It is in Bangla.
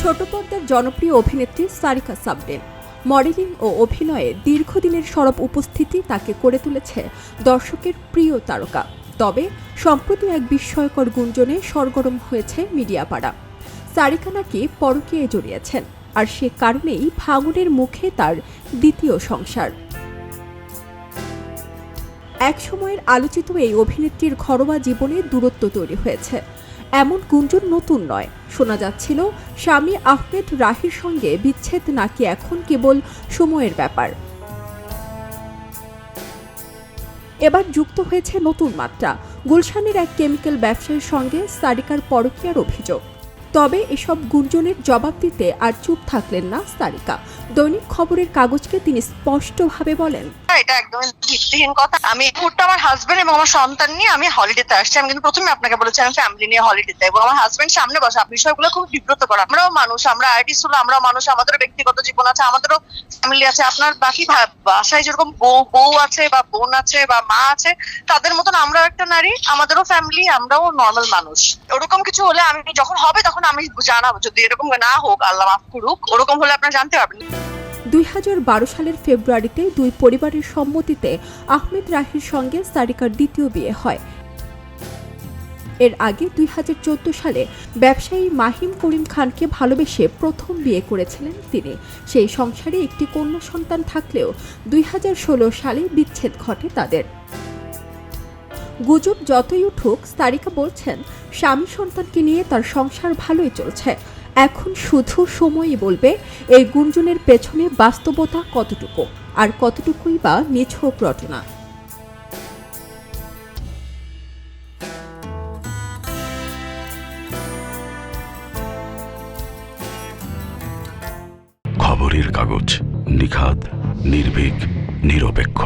ছোট পর্দার জনপ্রিয় অভিনেত্রী সারিকা সাবরিন মডেলিং ও অভিনয়ে দীর্ঘদিনের সরব উপস্থিতি তাকে করে তুলেছে দর্শকের প্রিয় তারকা। তবে, সম্প্রতি এক বিস্ময়কর গুঞ্জনে সরগরম হয়েছে মিডিয়া পাড়া সারিকা নাকি পরকীয়ায় জড়িয়েছেন, আর সে কারণেই ভাঙনের মুখে তার দ্বিতীয় সংসার। এক সময়ের আলোচিত এই অভিনেত্রীর ঘরোয়া জীবনে দূরত্ব তৈরি হয়েছে। এমন গুঞ্জন নতুন নয়। শোনা যাচ্ছিল, স্বামী আহমেদ রাহির সঙ্গে বিচ্ছেদ নাকি এখন কেবল সময়ের ব্যাপার। এবার যুক্ত হয়েছে নতুন মাত্রা। গুলশানের এক কেমিক্যাল ব্যবসায়ীর সঙ্গে সারিকার পরকীয়ার অভিযোগ। তবে এসব গুঞ্জনের জবাব দিতে আর চুপ থাকলেন না সারিকা। দৈনিক খবরের কাগজকে তিনি স্পষ্টভাবে বলেন এটা একদমই ভিত্তিহীন কথা। আমি মুহূর্তে আমার হাজবেন্ড এবং আমার সন্তান নিয়ে আমি হলিডেতে আসছি। আমি কিন্তু প্রথমে আপনাকে বলেছি, আমি ফ্যামিলি নিয়ে হলিডেতে এবং আমার হাজবেন্ড সামনে বসা বিষয়গুলো খুব বিব্রত করা আমরাও মানুষ, আমরা আর্টিস্ট হলো, আমরাও মানুষ, আমাদেরও ব্যক্তিগত জীবন আছে, আমাদেরও ফ্যামিলি আছে। আপনার বাকি বাসায় যেরকম বউ বউ আছে বা বোন আছে বা মা আছে, তাদের মতন আমরাও একটা নারী, আমাদেরও ফ্যামিলি আমরাও নর্মাল মানুষ। ওরকম কিছু হলে আমি যখন হবে, তখন আমি জানাব। যদি এরকম না হোক, আল্লাহ মাফ করুক, ওরকম হলে আপনারা জানতে পারবেন। দুই হাজার বারো সালের ফেব্রুয়ারিতে দুই পরিবারের সম্মতিতে আহমেদ রাহির সঙ্গে সারিকার দ্বিতীয় বিয়ে হয়। এর আগে দুই হাজার চোদ্দ সালে ব্যবসায়ী মাহিম করিম খানকে ভালোবেসে প্রথম বিয়ে করেছিলেন তিনি। সেই সংসারে একটি কন্যা সন্তান থাকলেও দুই হাজার ষোলো সালে বিচ্ছেদ ঘটে তাদের। গুজব যতই উঠুক, সারিকা বলছেন, স্বামী সন্তানকে নিয়ে তার সংসার ভালোই চলছে। এখন শুধু সময়ই বলবে এই গুঞ্জনের পেছনে বাস্তবতা কতটুকু আর কতটুকুই বা নিছক রটনা খবরের কাগজ নিখাত নির্ভীক, নিরপেক্ষ।